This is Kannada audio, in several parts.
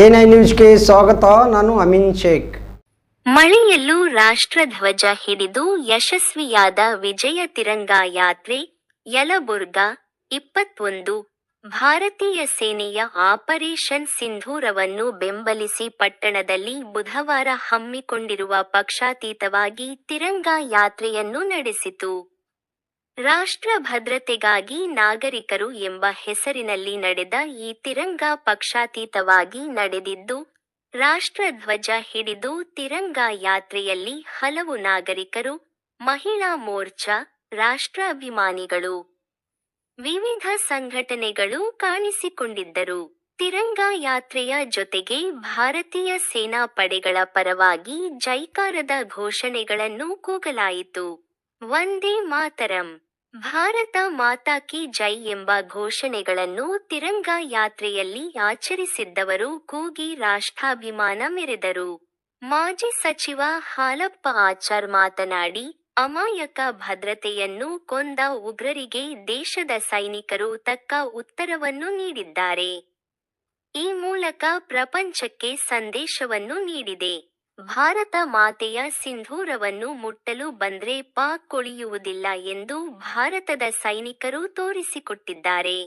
ಎನ್ಐ ನ್ಯೂಸ್ಗೆ ಸ್ವಾಗತ, ನಾನು ಅಮಿನ್ ಶೇಖ್. ಮಳೆಯಲ್ಲೂ ರಾಷ್ಟ್ರಧ್ವಜ ಹಿಡಿದು ಯಶಸ್ವಿಯಾದ ವಿಜಯ ತಿರಂಗ ಯಾತ್ರೆ, ಯಲಬುರ್ಗಾ ಇಪ್ಪತ್ತೊಂದು, ಭಾರತೀಯ ಸೇನೆಯ ಆಪರೇಷನ್ ಸಿಂಧೂರವನ್ನು ಬೆಂಬಲಿಸಿ ಪಟ್ಟಣದಲ್ಲಿ ಬುಧವಾರ ಹಮ್ಮಿಕೊಂಡಿರುವ ಪಕ್ಷಾತೀತವಾಗಿ ತಿರಂಗ ಯಾತ್ರೆಯನ್ನು ನಡೆಸಿತು. ರಾಷ್ಟ್ರ ಭದ್ರತೆಗಾಗಿ ನಾಗರಿಕರು ಎಂಬ ಹೆಸರಿನಲ್ಲಿ ನಡೆದ ಈ ತಿರಂಗ ಪಕ್ಷಾತೀತವಾಗಿ ನಡೆದಿದ್ದು ರಾಷ್ಟ್ರಧ್ವಜ ಹಿಡಿದು ತಿರಂಗ ಯಾತ್ರೆಯಲ್ಲಿ ಹಲವು ನಾಗರಿಕರು, ಮಹಿಳಾ ಮೋರ್ಚಾ, ರಾಷ್ಟ್ರಾಭಿಮಾನಿಗಳು ವಿವಿಧ ಸಂಘಟನೆಗಳು ಕಾಣಿಸಿಕೊಂಡಿದ್ದರು. ತಿರಂಗ ಯಾತ್ರೆಯ ಜೊತೆಗೆ ಭಾರತೀಯ ಸೇನಾ ಪಡೆಗಳ ಪರವಾಗಿ ಜೈಕಾರದ ಘೋಷಣೆಗಳನ್ನು ಕೂಗಲಾಯಿತು. ವಂದೇ ಮಾತರಂ! ಭಾರತ ಮಾತಾ ಕಿ ಜೈ ಎಂಬ ಘೋಷಣೆಗಳನ್ನು ತಿರಂಗ ಯಾತ್ರೆಯಲ್ಲಿ ಆಚರಿಸಿದ್ದವರು ಕೂಗಿ ರಾಷ್ಟ್ರಾಭಿಮಾನ ಮೆರೆದರು. ಮಾಜಿ ಸಚಿವ ಹಾಲಪ್ಪ ಆಚಾರ್ ಮಾತನಾಡಿ, ಅಮಾಯಕ ಭದ್ರತೆಯನ್ನು ಕೊಂದ ಉಗ್ರರಿಗೆ ದೇಶದ ಸೈನಿಕರು ತಕ್ಕ ಉತ್ತರವನ್ನು ನೀಡಿದ್ದಾರೆ. ಈ ಮೂಲಕ ಪ್ರಪಂಚಕ್ಕೆ ಸಂದೇಶವನ್ನು ನೀಡಿದೆ. ಭಾರತ ಮಾತೆಯ ಸಿಂಧೂರವನ್ನು ಮುಟ್ಟಲು ಬಂದ್ರೆ ಪಾಕ್ ಕೊಳಿಯುವುದಿಲ್ಲ ಎಂದು ಭಾರತದ ಸೈನಿಕರು ತೋರಿಸಿಕೊಟ್ಟಿದ್ದಾರೆ.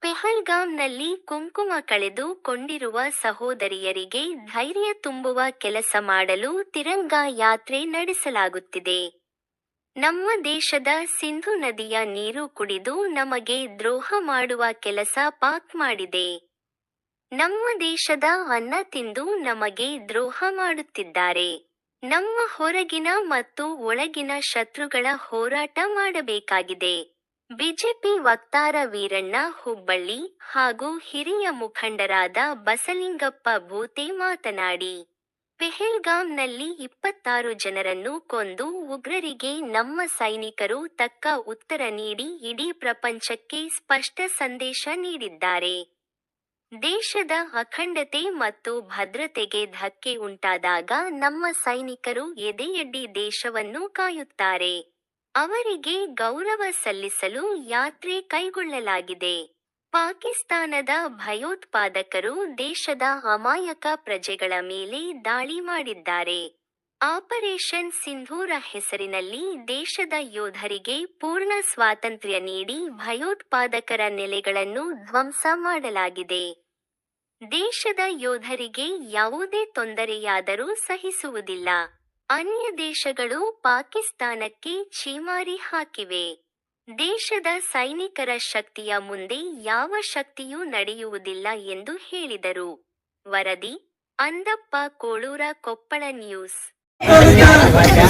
ಪೆಹಲ್ಗಾಮ್ನಲ್ಲಿ ಕುಂಕುಮ ಕಳೆದು ಕೊಂಡಿರುವ ಸಹೋದರಿಯರಿಗೆ ಧೈರ್ಯ ತುಂಬುವ ಕೆಲಸ ಮಾಡಲು ತಿರಂಗ ಯಾತ್ರೆ ನಡೆಸಲಾಗುತ್ತಿದೆ. ನಮ್ಮ ದೇಶದ ಸಿಂಧು ನದಿಯ ನೀರು ಕುಡಿದು ನಮಗೆ ದ್ರೋಹ ಮಾಡುವ ಕೆಲಸ ಪಾಕ್ ಮಾಡಿದೆ. ನಮ್ಮ ದೇಶದ ಅನ್ನ ತಿಂದು ನಮಗೆ ದ್ರೋಹ ಮಾಡುತ್ತಿದ್ದಾರೆ. ನಮ್ಮ ಹೊರಗಿನ ಮತ್ತು ಒಳಗಿನ ಶತ್ರುಗಳ ಹೋರಾಟ ಮಾಡಬೇಕಾಗಿದೆ. ಬಿಜೆಪಿ ವಕ್ತಾರ ವೀರಣ್ಣ ಹುಬ್ಬಳ್ಳಿ ಹಾಗೂ ಹಿರಿಯ ಮುಖಂಡರಾದ ಬಸಲಿಂಗಪ್ಪ ಭೂತೆ ಮಾತನಾಡಿ, ಪೆಹೆಲ್ಗಾಂನಲ್ಲಿ ಇಪ್ಪತ್ತಾರು ಜನರನ್ನು ಕೊಂದು ಉಗ್ರರಿಗೆ ನಮ್ಮ ಸೈನಿಕರು ತಕ್ಕ ಉತ್ತರ ನೀಡಿ ಇಡೀ ಪ್ರಪಂಚಕ್ಕೆ ಸ್ಪಷ್ಟ ಸಂದೇಶ ನೀಡಿದ್ದಾರೆ. ದೇಶದ ಅಖಂಡತೆ ಮತ್ತು ಭದ್ರತೆಗೆ ಧಕ್ಕೆ ಉಂಟಾದಾಗ ನಮ್ಮ ಸೈನಿಕರು ಎದೆಯಡ್ಡಿ ದೇಶವನ್ನು ಕಾಯುತ್ತಾರೆ. ಅವರಿಗೆ ಗೌರವ ಸಲ್ಲಿಸಲು ಯಾತ್ರೆ ಕೈಗೊಳ್ಳಲಾಗಿದೆ. ಪಾಕಿಸ್ತಾನದ ಭಯೋತ್ಪಾದಕರು ದೇಶದ ಅಮಾಯಕ ಪ್ರಜೆಗಳ ಮೇಲೆ ದಾಳಿ ಮಾಡಿದ್ದಾರೆ. ಆಪರೇಷನ್ ಸಿಂಧೂರ ಹೆಸರಿನಲ್ಲಿ ದೇಶದ ಯೋಧರಿಗೆ ಪೂರ್ಣ ಸ್ವಾತಂತ್ರ್ಯ ನೀಡಿ ಭಯೋತ್ಪಾದಕರ ನೆಲೆಗಳನ್ನು ಧ್ವಂಸ ಮಾಡಲಾಗಿದೆ. ದೇಶದ ಯೋಧರಿಗೆ ಯಾವುದೇ ತೊಂದರೆಯಾದರೂ ಸಹಿಸುವುದಿಲ್ಲ. ಅನ್ಯ ದೇಶಗಳು ಪಾಕಿಸ್ತಾನಕ್ಕೆ ಛೀಮಾರಿ ಹಾಕಿವೆ. ದೇಶದ ಸೈನಿಕರ ಶಕ್ತಿಯ ಮುಂದೆ ಯಾವ ಶಕ್ತಿಯೂ ನಡೆಯುವುದಿಲ್ಲ ಎಂದು ಹೇಳಿದರು. ವರದಿ, ಅಂದಪ್ಪ, ಕೋಳೂರ, ಕೊಪ್ಪಳ ನ್ಯೂಸ್.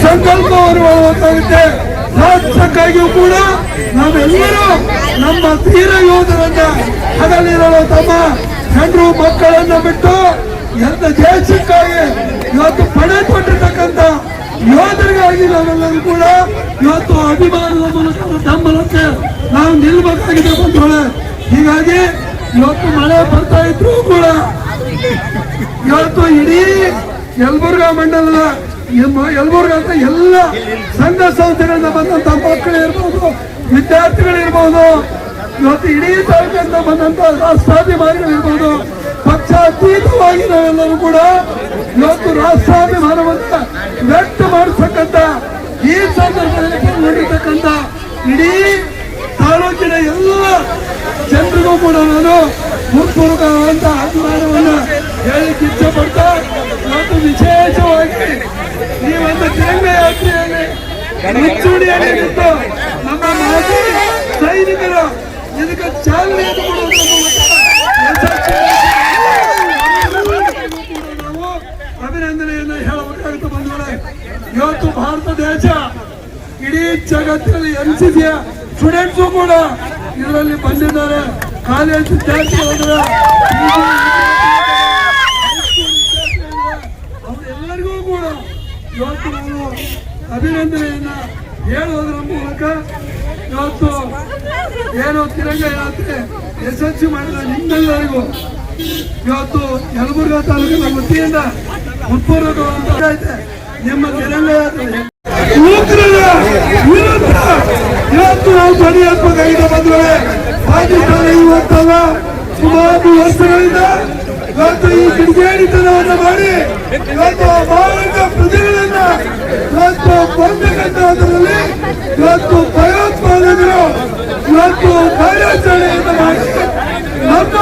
ಸಂಕಲ್ಪವನ್ನು ಹೊತ್ತಾಗುತ್ತೆ ರಾಷ್ಟ್ರಕ್ಕಾಗಿಯೂ ಕೂಡ ನಾವೆಲ್ಲರೂ ನಮ್ಮ ತೀರ ಯೋಧರನ್ನ ಹಗಲಿರಲು ತಮ್ಮ ಜನರು ಮಕ್ಕಳನ್ನ ಬಿಟ್ಟು ಎಂತ ದೇಶಕ್ಕಾಗಿ ಇವತ್ತು ಪಡೆ ಕೊಟ್ಟಿರ್ತಕ್ಕಂಥ ಯೋಧರಿಗಾಗಿ ನಾವೆಲ್ಲರೂ ಕೂಡ ಇವತ್ತು ಅಭಿಮಾನದ ಮೂಲಕ ಬೆಂಬಲಕ್ಕೆ ನಾವು ನಿಲ್ಬೇಕಾಗಿದೆ ಬಂಧುಗಳೇ. ಹೀಗಾಗಿ ಇವತ್ತು ಮಳೆ ಬರ್ತಾ ಇದ್ರು ಕೂಡ ಇವತ್ತು ಇಡೀ ಯಲಬುರ್ಗಾ ಮಂಡಲದ ಯಲಬುರ್ಗಾ ಎಲ್ಲ ಸಂಘ ಸಂಸ್ಥೆಗಳಿಂದ ಬಂದಂತ ಮಕ್ಕಳು ಇರ್ಬೋದು, ವಿದ್ಯಾರ್ಥಿಗಳಿರ್ಬೋದು, ಇವತ್ತು ಇಡೀ ತಾಲೂಕಿಂದ ಬಂದಂತ ರಾಷ್ಟ್ರಾಭಿಮಾನಿಗಳಿರ್ಬೋದು ಪಕ್ಷ ಅತೀತವಾಗಿ ನಾವೆಲ್ಲರೂ ಕೂಡ ಇವತ್ತು ರಾಷ್ಟ್ರಾಭಿಮಾನವನ್ನ ವ್ಯಕ್ತ ಮಾಡಿಸ್ತಕ್ಕಂಥ ಈ ಸಂದರ್ಭದಲ್ಲಿ ನಡೀತಕ್ಕಂತ ಇಡೀ ತಾಲೂಕಿನ ಎಲ್ಲ ಜನರಿಗೂ ಕೂಡ ನಾನು ಹೃತ್ಪೂರ್ವಕವಾದಂತ ಅಭಿಮಾನವನ್ನ ಹೇಳಿಕ್ಕೆ ಇಚ್ಛೆ ಪಡ್ತಾ ಇವತ್ತು ವಿಶೇಷವಾಗಿ ಈ ಒಂದು ತಿರಂಗ ಯಾತ್ರೆಯಲ್ಲಿ ಮುಂಚೂಣಿಯಲ್ಲಿ ನಿಂತು ನಮ್ಮ ಮಾಜಿ ಸೈನಿಕರು ಇದಕ್ಕೆ ಚಾಲನೆ ಅಭಿನಂದನೆಯನ್ನು ಹೇಳಬೇಕಾಗುತ್ತೆ ಬಂಧುಗಳೇ ಇವತ್ತು ಭಾರತ ದೇಶ, ಇಡೀ ಜಗತ್ತಿನಲ್ಲಿ ಎನ್ ಸಿ ಸಿಯ ಕೂಡ ಇದರಲ್ಲಿ ಬಂದಿದ್ದಾರೆ. ಕಾಲೇಜ್ ವಿದ್ಯಾರ್ಥಿಗಳಿದ್ದಾರೆ ಅವರೆಲ್ಲರಿಗೂ ಕೂಡ ಇವತ್ತು ಅಭಿನಂದನೆಯನ್ನ ಹೇಳುವುದರ ಮೂಲಕ ಇವತ್ತು ಏನು ತಿರಂಗ ಯಾತ್ರೆ ಯಶಸ್ವಿ ಮಾಡಿದ ನಿಮ್ಮೆಲ್ಲರಿಗೂ ಇವತ್ತು ಯಲಬುರ್ಗಾ ತಾಲೂಕಿನ ವತಿಯಿಂದ ಉತ್ಪೂರ್ವಕವಾದ ನಿಮ್ಮ ತಿರಂಗ ಯಾತ್ರೆ. ಇವತ್ತು ನಾವು ಧ್ವನಿಯಾತ್ಮಕ ಬಂಧುಗಳೇ ಪಾಕಿಸ್ತಾನ ಇವತ್ತಲ್ಲ ಸುಮಾರು ವರ್ಷಗಳಿಂದ ಇವತ್ತು ಈ ಕಿಡಿಗೇಡಿತನವನ್ನು ಮಾಡಿ ಇವತ್ತು ಭಾರತ ಪ್ರಜೆಗಳನ್ನ ಇವತ್ತು ಕೊಂದಕಂತದ್ರಲ್ಲಿ ಇವತ್ತು ಭಯೋತ್ಪಾದಕರು ಇವತ್ತು ಕಾರ್ಯಾಚರಣೆಯನ್ನು ಮಾಡಿ. ನಮ್ಮ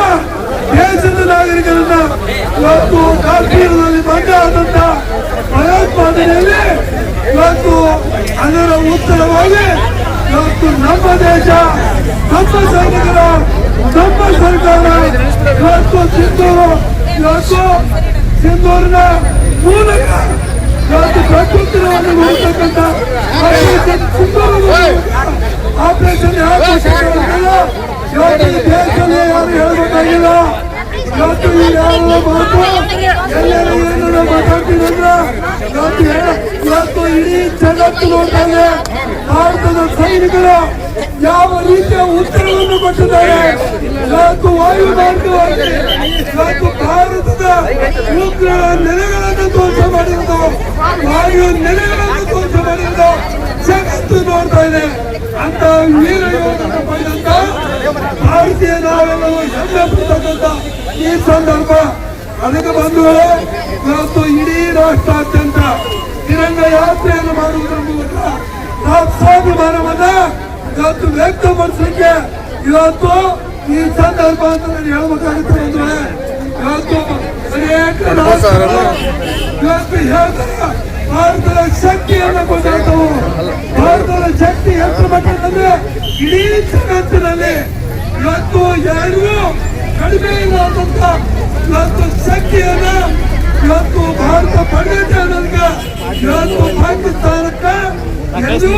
ದೇಶದ ನಾಗರಿಕರನ್ನ ಇವತ್ತು ಕಾಶ್ಮೀರದಲ್ಲಿ ಬಂದಾದಂತ ಭಯೋತ್ಪಾದನೆಯಲ್ಲಿ ಇವತ್ತು ಅದರ ಉತ್ತರವಾಗಿ ಇವತ್ತು ನಮ್ಮ ದೇಶ ನಮ್ಮ ಸೈನಿಕರ ನಮ್ಮ ಸರ್ಕಾರ ಇವತ್ತು ಸಿಂಧೂರು ಇವತ್ತು ಸಿಂಧೂರಿನ ಮೂಲಕ ಇವತ್ತು ಪ್ರಕೃತಿಯನ್ನು ನೋಡ್ತಕ್ಕಂಥ ಆಪರೇಷನ್ ಸಿಂಧೂರು ಯಾವ ಇವತ್ತು ದೇಶದಲ್ಲಿ ಯಾರು ಹೇಳಬೇಕಾಗಿಲ್ಲ. ಇವತ್ತು ಎಲ್ಲರೂ ಏನಾರ ಮಾತಾಡ್ತೀರಂದ್ರ ಇವತ್ತು ಇಡೀ ಜಗತ್ತು ನೋಡ್ತಾ ಭಾರತದ ಸೈನಿಕರು ಯಾವ ರೀತಿಯ ಉತ್ತರವನ್ನು ಕೊಟ್ಟಿದ್ದಾರೆ ಇವತ್ತು ವಾಯು ಮಾರ್ಗವಾಗಿ ಇವತ್ತು ಭಾರತದ ಉಗ್ರರ ನೆಲೆಗಳನ್ನು ಧ್ವಂಸ ಮಾಡಿರುವುದು ವಾಯು ನೆಲೆಗಳನ್ನು ಧ್ವಂಸ ಮಾಡಿರುವುದು ಜಗತ್ತು ನೋಡ್ತಾ ಇದೆ. ಅಂತ ವೀರ ಯೋಧನ ಪಡೆದಂತ ಭಾರತೀಯ ನಾವೆಲ್ಲವೂ ಹೆಮ್ಮೆ ಪಡ್ತಕ್ಕಂಥ ಈ ಸಂದರ್ಭ. ಅದಕ್ಕೆ ಬಂಧುಗಳೇ ಇವತ್ತು ಇಡೀ ರಾಷ್ಟ್ರಾದ್ಯಂತ ತಿರಂಗ ಯಾತ್ರೆಯನ್ನು ಮಾಡುವುದರ ಮೂಲಕ ನಾವು ಸ್ವಾಭಿಮಾನವನ್ನ ಇವತ್ತು ವ್ಯಕ್ತಪಡಿಸಲಿಕ್ಕೆ ಇವತ್ತು ಈ ಸಂದರ್ಭ ಅಂತ ನಾನು ಹೇಳ್ಬೇಕಾಗುತ್ತೆ ಅಂದ್ರೆ ಇವತ್ತು ಅನೇಕ ಇವತ್ತು ಹೇಳ್ತಾರೆ ಭಾರತದ ಶಕ್ತಿ ಕೊಂಡಾಡ್ತವು ಭಾರತದ ಶಕ್ತಿ ಎಷ್ಟು ಮಟ್ಟದಂದ್ರೆ ಇಡೀ ಜಗತ್ತಿನಲ್ಲಿ ಇವತ್ತು ಯಾರಿಗೂ ಕಡಿಮೆ ಇಲ್ಲದಂತ ಇವತ್ತು ಶಕ್ತಿಯನ್ನ ಇವತ್ತು ಭಾರತ ಪಡೆಯುತ್ತೆ ಅನ್ನೋದಕ್ಕೆ ಇವತ್ತು ಪಾಕಿಸ್ತಾನಕ್ಕೆ ಎಲ್ಲೂ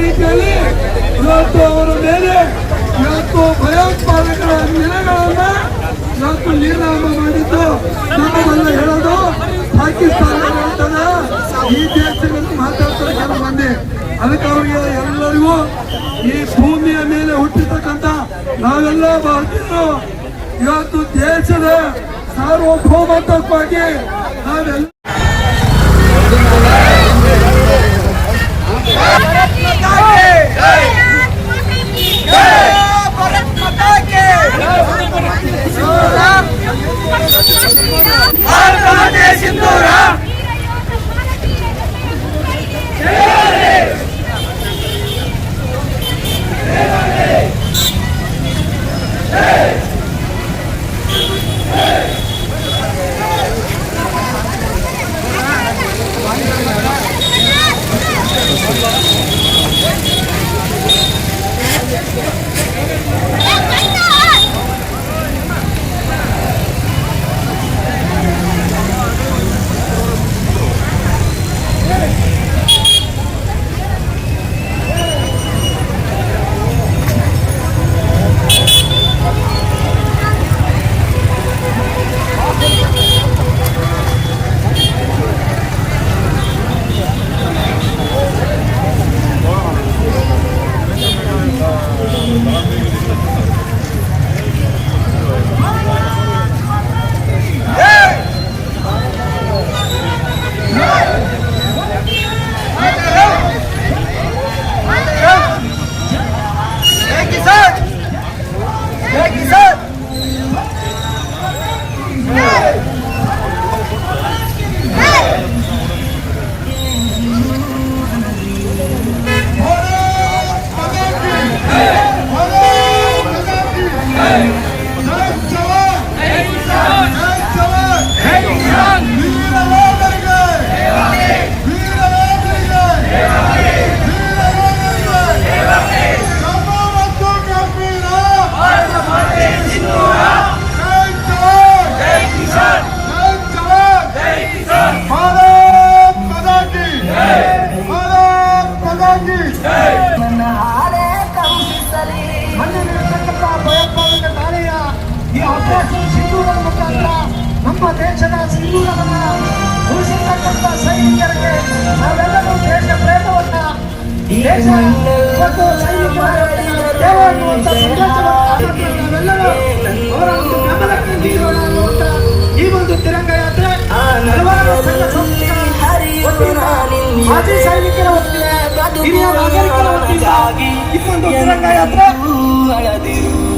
ರೀತಿಯಲ್ಲಿ ಇವತ್ತು ಅವರ ಮೇಲೆ ಇವತ್ತು ಭಯೋತ್ಪಾದಕರ ನೆಲೆಗಳನ್ನ ಇವತ್ತು ನಿರ್ನಾಮ ಮಾಡಿದ್ದು ನಮ್ಮಲ್ಲ ಹೇಳೋದು. ಪಾಕಿಸ್ತಾನ ಈ ದೇಶದಲ್ಲಿ ಮಾತಾಡ್ತಾರೆ ಕೆಲವು ಮಂದಿ ಅದಕ್ಕೆ ಅವರಿಗೆ ಎಲ್ಲರಿಗೂ ಈ ಭೂಮಿಯ ಮೇಲೆ ಹುಟ್ಟಿರ್ತಕ್ಕಂಥ ನಾವೆಲ್ಲ ಭಾರತೀಯರು ಇವತ್ತು ದೇಶದ ಸಾರ್ವಭೌಮತ್ವಕ್ಕಾಗಿ ನಾವೆಲ್ಲ ನನ್ನ ಹಾಡೆ ಕಂಪಿಸಲಿ ಮಣ್ಣಿನಲ್ಲಿರ್ತಕ್ಕಂಥ ಭಯೋತ್ಪಾದಕ ದಾಳಿಯ ಈ ಆಪರೇಷನ್ ಸಿಂಧೂರ ಮುಖಾಂತರ ನಮ್ಮ ದೇಶದ ಸಿಂಧೂರವನ್ನ ಉಳಿಸಿರ್ತಕ್ಕಂಥ ಸೈನಿಕರಿಗೆ ನಾವೆಲ್ಲರೂ ದೇಶ ಪ್ರೇಮವನ್ನ ದೇಶ ಮತ್ತು ಸೈನಿಕರ ನಾವೆಲ್ಲರೂ ಅವರ ಒಂದು ಗಮನಕ್ಕೆ ನೀಡೋಣ ಅನ್ನುವಂಥ ಈ ಒಂದು ತಿರಂಗ ಯಾತ್ರೆ ಹಲವಾರು ಸಂಘ ಸಂಸ್ಥೆಗಳ ಮಾಜಿ ಸೈನಿಕರ ವತಿಯಿಂದ ಹಿರಿಯ ನಾಗರಿಕರ ವತಿಯಿಂದ ಈ ಒಂದು ತಿರಂಗ ಯಾತ್ರೆ